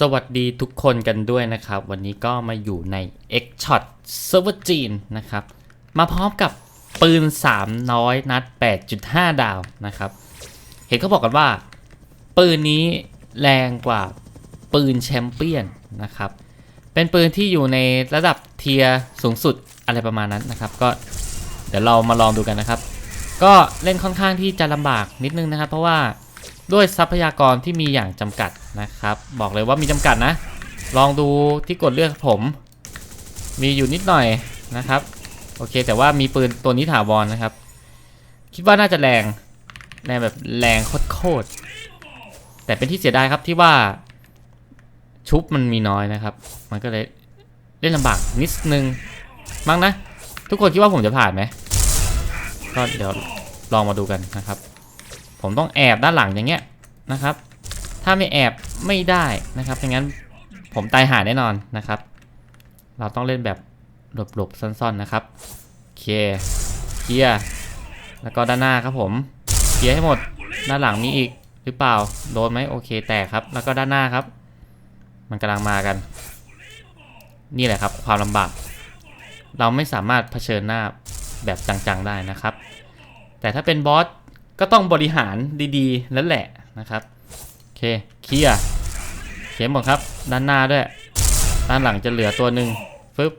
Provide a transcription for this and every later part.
สวัสดีทุกคนกันด้วยนะครับ วันนี้ก็มาอยู่ใน X Shot Server จีนนะครับ มาพร้อมกับปืน 300 นัด 8.5 ดาวนะครับ เห็นเขาบอกกันว่า ปืนนี้แรงกว่าปืนแชมเปี้ยนนะครับ เป็นปืนที่อยู่ในระดับเทียร์สูงสุดอะไรประมาณนั้นนะครับ ก็เดี๋ยวเรามาลองดูกันนะครับ ก็เล่นค่อนข้างที่จะลำบากนิดนึงนะครับ เพราะว่าด้วยทรัพยากรที่มีอย่างจำกัด นะครับ บอกเลยว่ามีจำกัดนะ ลองดูที่กดเลือกผม มีอยู่นิดหน่อยนะครับ โอเค แต่ว่ามีปืนตัวนี้ถาวรนนะครับ คิดว่าน่าจะแรงแรงแบบแรงโคตรแต่เป็นที่เสียดายครับที่ว่าชุบมันมีน้อยนะครับ มันก็เลยเล่นลำบากนิดนึงมั้งนะ ทุกคนคิดว่าผมจะผ่านไหมก็เดี๋ยวลองมาดูกันนะครับ ผมต้องแอบด้านหลังอย่างเงี้ยนะครับ ถ้าไม่แอบไม่ได้นะครับอย่างนั้นผมตายหาแน่นอนนะครับ เราต้องเล่นแบบหลบๆซ่อนๆนะครับเคเคลียร์แล้วก็ด้านหน้าครับผมเคลียร์ให้หมดด้านหลังมีอีกหรือเปล่าโดนไหมโอเคแตกครับ แล้วก็ด้านหน้าครับ มันกำลังมากัน นี่แหละครับความลำบาก เราไม่สามารถเผชิญหน้าแบบจังๆได้นะครับ แต่ถ้าเป็นบอสก็ต้องบริหารดีๆแล้วแหละนะครับ เคเคลียร์เขียนหมดครับ ด้านหน้าด้วย ด้านหลังจะเหลือตัวหนึ่งฟึบ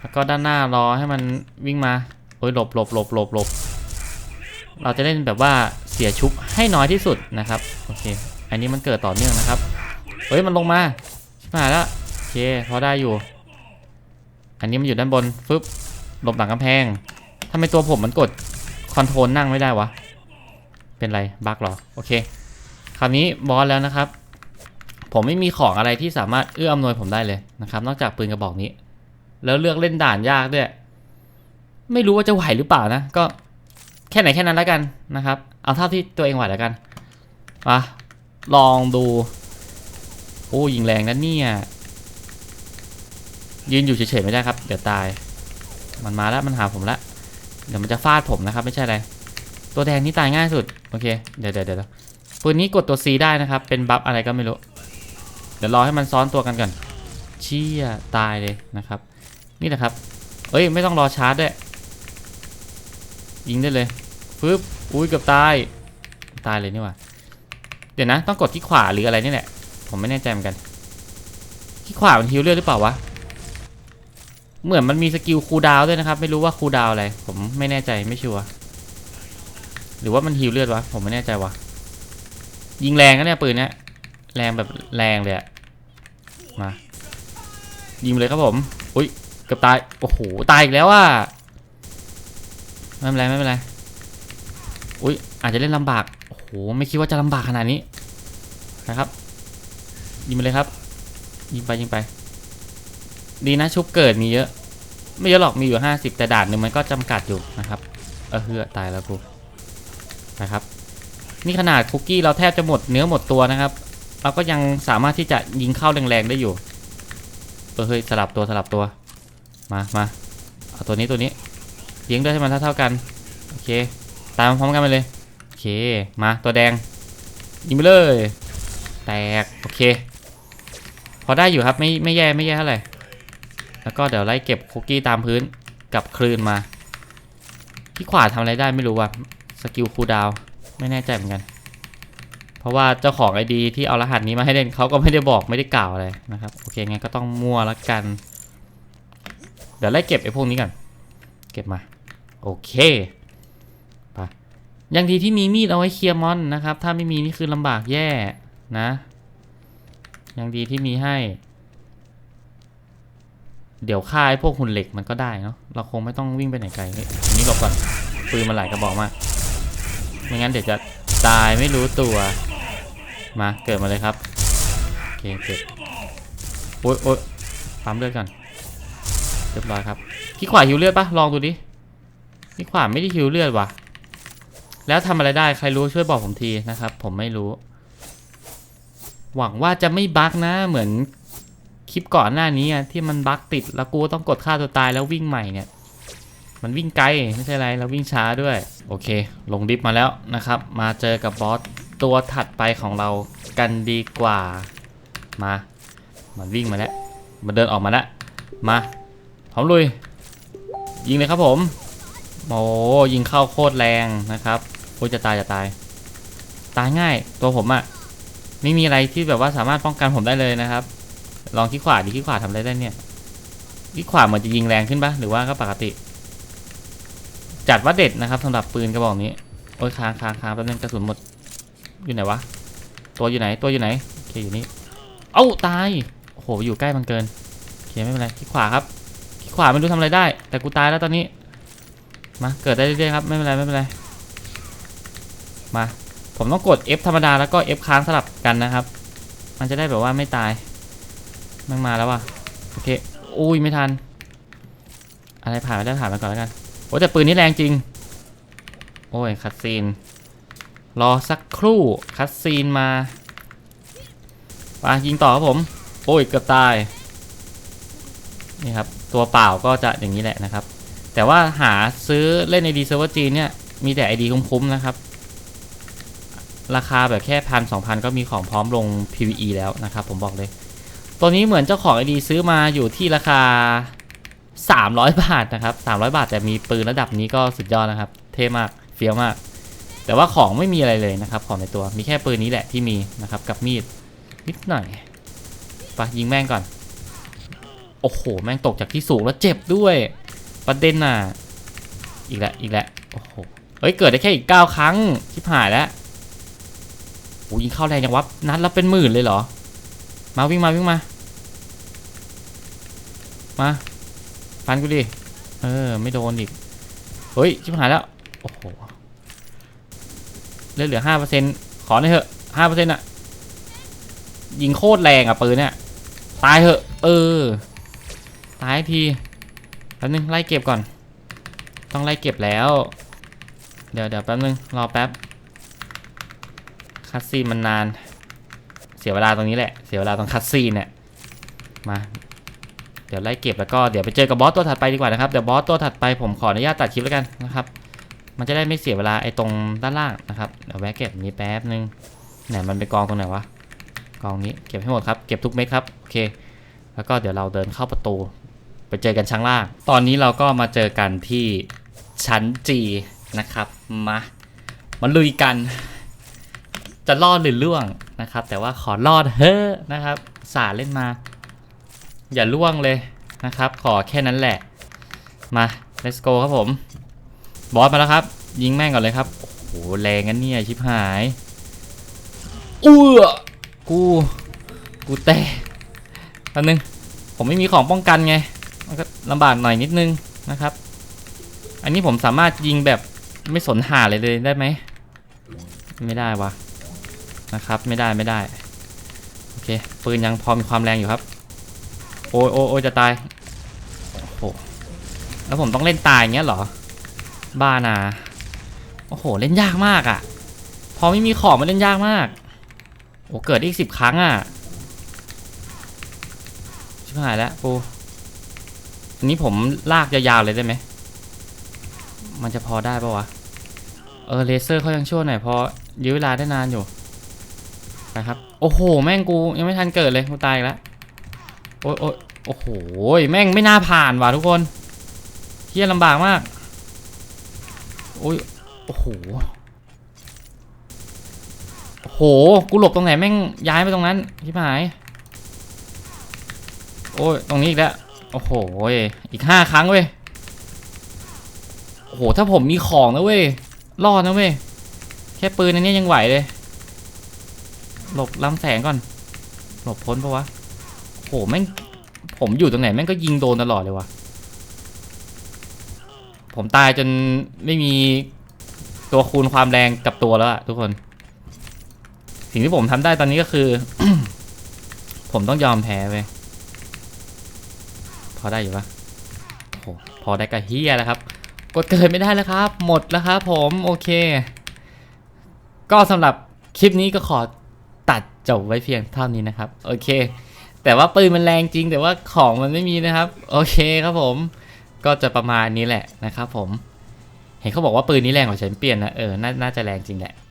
แล้วก็ด้านหน้ารอให้มันวิ่งมาโอ้ยหลบหลบหลบหลบหลบเราจะเล่นแบบว่าเสียชุบให้น้อยที่สุดนะครับโอเค อันนี้มันเกิดต่อเนื่องนะครับเฮ้ยมันลงมาชิบหายแล้วโอเคพอได้อยู่ อันนี้มันอยู่ด้านบนฟึบหลบหลังกำแพงทำไมตัวผมมันกดคอนโทรลนั่งไม่ได้วะ เป็นไรบั๊กหรอ โอเค คราวนี้บอสแล้วนะครับ ผมไม่มีของอะไรที่สามารถเอื้ออำนวยผมได้เลยนะครับ นอกจากปืนกระบอกนี้ แล้วเลือกเล่นด่านยากด้วย ไม่รู้ว่าจะไหวหรือเปล่านะ ก็แค่ไหนแค่นั้นแล้วกันนะครับ เอาเท่าที่ตัวเองไหวแล้วกันมาลองดู โอ้ยิงแรงนะเนี่ย ยืนอยู่เฉยๆไม่ได้ครับ เดี๋ยวตาย มันมาแล้วมันหาผมแล้วเดี๋ยวมันจะฟาดผมนะครับ ไม่ใช่อะไร ตัวแดงนี่ตายง่ายสุด โอเค เดี๋ยวเดี๋ยวเดี๋ยว ปืนนี้กดตัว C ได้นะครับ เป็นบัฟอะไรก็ไม่รู้ เดี๋ยวรอให้มันซ้อนตัวกันก่อน เชี่ยตายเลยนะครับ นี่แหละครับ เอ้ยไม่ต้องรอชาร์จด้วย ยิงได้เลยปึ๊บ อุ้ยเกือบตาย ตายเลยนี่หว่าเดี๋ยวนะ ต้องกดที่ขวาหรืออะไรนี่แหละ ผมไม่แน่ใจเหมือนกัน ที่ขวามันฮิวเลือดหรือเปล่าวะ เหมือนมันมีสกิลคูลดาวด้วยนะครับ ไม่รู้ว่าคูลดาวอะไร ผมไม่แน่ใจไม่ชัวร์ หรือว่ามันฮิวเลือดวะ ผมไม่แน่ใจวะ ยิงแรงนะเนี่ยปืนเนี้ยแรงแบบแรงเลยอะมา ยิงไปเลยครับผมอุ้ยเกือบตาย โอ้โห ตายอีกแล้วอะไม่เป็นไรไม่เป็นไรอุ้ยอาจจะเล่นลำบาก โอ้โห ไม่คิดว่าจะลำบากขนาดนี้นะครับ ยิงไปเลยครับ ยิงไปยิงไป ดีนะชุบเกิดมีเยอะ ไม่เยอะหรอกมีอยู่ห้าสิบแต่ด่านหนึ่งมันก็จำกัดอยู่นะครับ เออเฮือตายแล้วกูนะครับ นี่ขนาดคุกกี้เราแทบจะหมดเนื้อหมดตัวนะครับ เราก็ยังสามารถที่จะยิงเข้าแรงๆได้อยู่เออเฮ้ยสลับตัวสลับตัว มามาเอาตัวนี้ตัวนี้เลี้ยงด้วยให้มันเท่าๆกัน โอเค ตามพร้อมกันไปเลย โอเค มาตัวแดง ยิงไปเลย แตก โอเค พอได้อยู่ครับไม่ไม่แย่ไม่แย่เท่าไหร่แล้วก็เดี๋ยวไล่เก็บคุกกี้ตามพื้นกับคลื่นมา ที่ขวาทำอะไรได้ไม่รู้ว่ะสกิลคูลดาวน์ ไม่แน่ใจเหมือนกัน เพราะว่าเจ้าของไอดีที่เอารหัสนี้มาให้เล่นเขาก็ไม่ได้บอกไม่ได้กล่าวอะไรนะครับ โอเคงั้นก็ต้องมั่วละกัน เดี๋ยวไล่เก็บไอ้พวกนี้ก่อน เก็บมา โอเคไปยังดีที่มีมีดเอาไว้เคลียร์มอนนะครับ ถ้าไม่มีนี่คือลำบากแย่นะ ยังดีที่มีให้ เดี๋ยวฆ่าไอ้พวกหุ่นเหล็กมันก็ได้เนาะ เราคงไม่ต้องวิ่งไปไหนไกลเฮ้ยอันนี้หลบก่อนปืนมันหลายกระบอกมาก ไม่งั้นเดี๋ยวจะตายไม่รู้ตัว มาเกิดมาเลยครับโอเคเกิดโอ๊ยโอ๊ยปั๊มเลือดก่อนเรียบร้อยครับที่ขวาหิวเลือดปะลองดูดิที่ขวาไม่ได้หิวเลือดว่ะ แล้วทำอะไรได้ใครรู้ช่วยบอกผมทีนะครับ ผมไม่รู้ หวังว่าจะไม่บั๊กนะเหมือนคลิปก่อนหน้านี้ที่มันบั๊กติดแล้วกูต้องกดฆ่าตัวตายแล้ววิ่งใหม่เนี่ย มันวิ่งไกลไม่ใช่อะไรแล้ววิ่งช้าด้วย โอเค ลงดิฟมาแล้วนะครับ มาเจอกับบอสตัวถัดไปของเรากันดีกว่า มา มันวิ่งมาแล้ว มันเดินออกมาแล้ว มาพร้อมลุย ยิงเลยครับผม โอ้ยิงเข้าโคตรแรงนะครับโอ้จะตายจะตาย ตายง่ายตัวผมอะไม่มีอะไรที่แบบว่าสามารถป้องกันผมได้เลยนะครับ ลองที่ขวาดิที่ขวาทำอะไรได้เนี่ยที่ขวาเหมือนจะยิงแรงขึ้นปะหรือว่าก็ปกติ จัดว่าเด็ดนะครับสำหรับปืนกระบอกนี้โอ้ยค้างค้างค้างแป๊บนึงกระสุนหมดอยู่ไหนวะตัวอยู่ไหนตัวอยู่ไหนโอเคอยู่นี่เอ้าตายโอ้โหอยู่ใกล้มันเกินโอเคไม่เป็นไรที่ขวาครับที่ขวาไม่รู้ทำอะไรได้ แต่กูตายแล้วตอนนี้มาเกิดได้เรื่อยๆครับไม่เป็นไรไม่เป็นไรมาผมต้องกด F ธรรมดาแล้วก็ F ค้างสลับกันนะครับ มันจะได้แบบว่าไม่ตายมันมาแล้วว่ะโอเคอุ้ยไม่ทัน อะไรผ่านไปได้ผ่านไปก่อนแล้วกัน โอ้แต่ปืนนี้แรงจริง โอ้ยคัดซีน รอสักครู่คัดซีนมาไปยิงต่อครับผม โอ้ยเกือบตาย นี่ครับ ตัวเปล่าก็จะอย่างนี้แหละนะครับ แต่ว่าหาซื้อเล่น ID เซิร์ฟเวอร์จีนเนี่ย มีแต่ ID คุ้มๆนะครับ ราคาแบบแค่พันสองพันก็มีของพร้อมลง PVE แล้วนะครับ ผมบอกเลย ตัวนี้เหมือนเจ้าของ ID ซื้อมาอยู่ที่ราคา 300 บาทนะครับ 300 บาทแต่มีปืนระดับนี้ก็สุดยอดนะครับ เท่มากเฟี้ยวมาก แต่ว่าของไม่มีอะไรเลยนะครับ ของในตัวมีแค่ปืนนี้แหละที่มีนะครับ กับมีดนิดหน่อยไปยิงแม่งก่อน โอ้โห แม่งตกจากที่สูงแล้วเจ็บด้วย ประเด็นน่ะ อีกแล้วอีกแล้วโอ้โหเฮ้ย เกิดได้แค่อีก 9 ครั้งชิบหายแล้วโอ้ยิงเข้าแรงจังวะนัดและเป็นหมื่นเลยเหรอ มาวิ่งมาวิ่งมา มา ฟันกูดิ เออ ไม่โดนอีก เฮ้ย ชิบหายแล้ว โอ้โหเหลือเหลือห้าเปอร์เซ็นต์ขอหน่อยเถอะห้าเปอร์เซ็นต์อะยิงโคตรแรงอะปืนเนี่ย ตายเถอะ เออ ตายทีแป๊บนึงไล่เก็บก่อน ต้องไล่เก็บแล้ว เดี๋ยวเดี๋ยวแป๊บนึงรอแป๊บคัดซีนมันนาน เสียเวลาตรงนี้แหละ เสียเวลาตรงคัดซีนเนี่ย มา เดี๋ยวไล่เก็บแล้วก็เดี๋ยวไปเจอกับบอสตัวถัดไปดีกว่านะครับเดี๋ยวบอสตัวถัดไปผมขออนุญาตตัดคลิปแล้วกันนะครับ มันจะได้ไม่เสียเวลาไอ้ตรงด้านล่างนะครับเดี๋ยวแวะเก็บนี้แป๊บนึงไหนมันไปกองตรงไหนวะกองนี้เก็บให้หมดครับเก็บทุกเม็ดครับโอเค แล้วก็เดี๋ยวเราเดินเข้าประตู ไปเจอกันชั้นล่าง ตอนนี้เราก็มาเจอกันที่ชั้น G นะครับมามาลุยกัน จะรอดหรือล่วงนะครับ แต่ว่าขอรอดเฮ้อนะครับสาเล่นมา อย่าล่วงเลยนะครับ ขอแค่นั้นแหละ มา let's go ครับผม บอสมาแล้วครับ ยิงแม่งก่อนเลยครับ โอ้โห แรงงั้นเนี่ยชิบหายอ้วกู กูแตกแป๊บนึง ผมไม่มีของป้องกันไง มันก็ลำบากหน่อยนิดนึงนะครับ อันนี้ผมสามารถยิงแบบไม่สนหาเลยเลยได้ไหม ไม่ได้วะนะครับ ไม่ได้ไม่ได้ โอเค ปืนยังพอมีความแรงอยู่ครับ โอ้ยโอ้ยจะตายโอ้โหแล้วผมต้องเล่นตายอย่างเงี้ยเหรอ บ้านาโอ้โห เล่นยากมากอะ่ะ พอไม่มีของมันเล่นยากมาก โอ้เกิดอีกสิบครั้งอะ่ะ ชิบหายแล้วปูอันนี้ผมลากยาวๆเลยได้ไหม มันจะพอได้ปะวะ เออเลเซอร์เขายังช่วยหน่อยพอยื้อเวลาได้นานอยู่ นะครับ โอ้โห แม่งกูยังไม่ทันเกิดเลยกูตายแล้ว โอ้ยโอ้ยโอ้โห แม่งไม่น่าผ่านว่ะทุกคนเฮียลำบากมาก โอ้ย โอ้โห โอ้โห กูหลบตรงไหนแม่งย้ายไปตรงนั้นชิบหาย โอ้ย ตรงนี้อีกแล้ว โอ้โห อีกห้าครั้งเว้ย โอ้โห ถ้าผมมีของนะเว้ย รอดนะเว้ย แค่ปืนอันนี้ยังไหวเลย หลบลำแสงก่อน หลบพ้นปะวะ โหแม่งผมอยู่ตรงไหนแม่งก็ยิงโดนตลอดเลยวะผมตายจนไม่มีตัวคูณความแรงกับตัวแล้วอะทุกคน สิ่งที่ผมทำได้ตอนนี้ก็คือ ผมต้องยอมแพ้ไปพอได้อยู่ปะโหพอได้กับเฮียแล้วครับ กดเกิดไม่ได้แล้วครับ หมดแล้วครับผมโอเค ก็สำหรับคลิปนี้ก็ขอตัดจบไว้เพียงเท่านี้นะครับ โอเค แต่ว่าปืนมันแรงจริง แต่ว่าของมันไม่มีนะครับ โอเคครับผม ก็จะประมาณนี้แหละนะครับผม เห็นเขาบอกว่าปืนนี้แรงกว่าแชมเปี้ยนนะเออน,น่าจะแรงจริงแหละ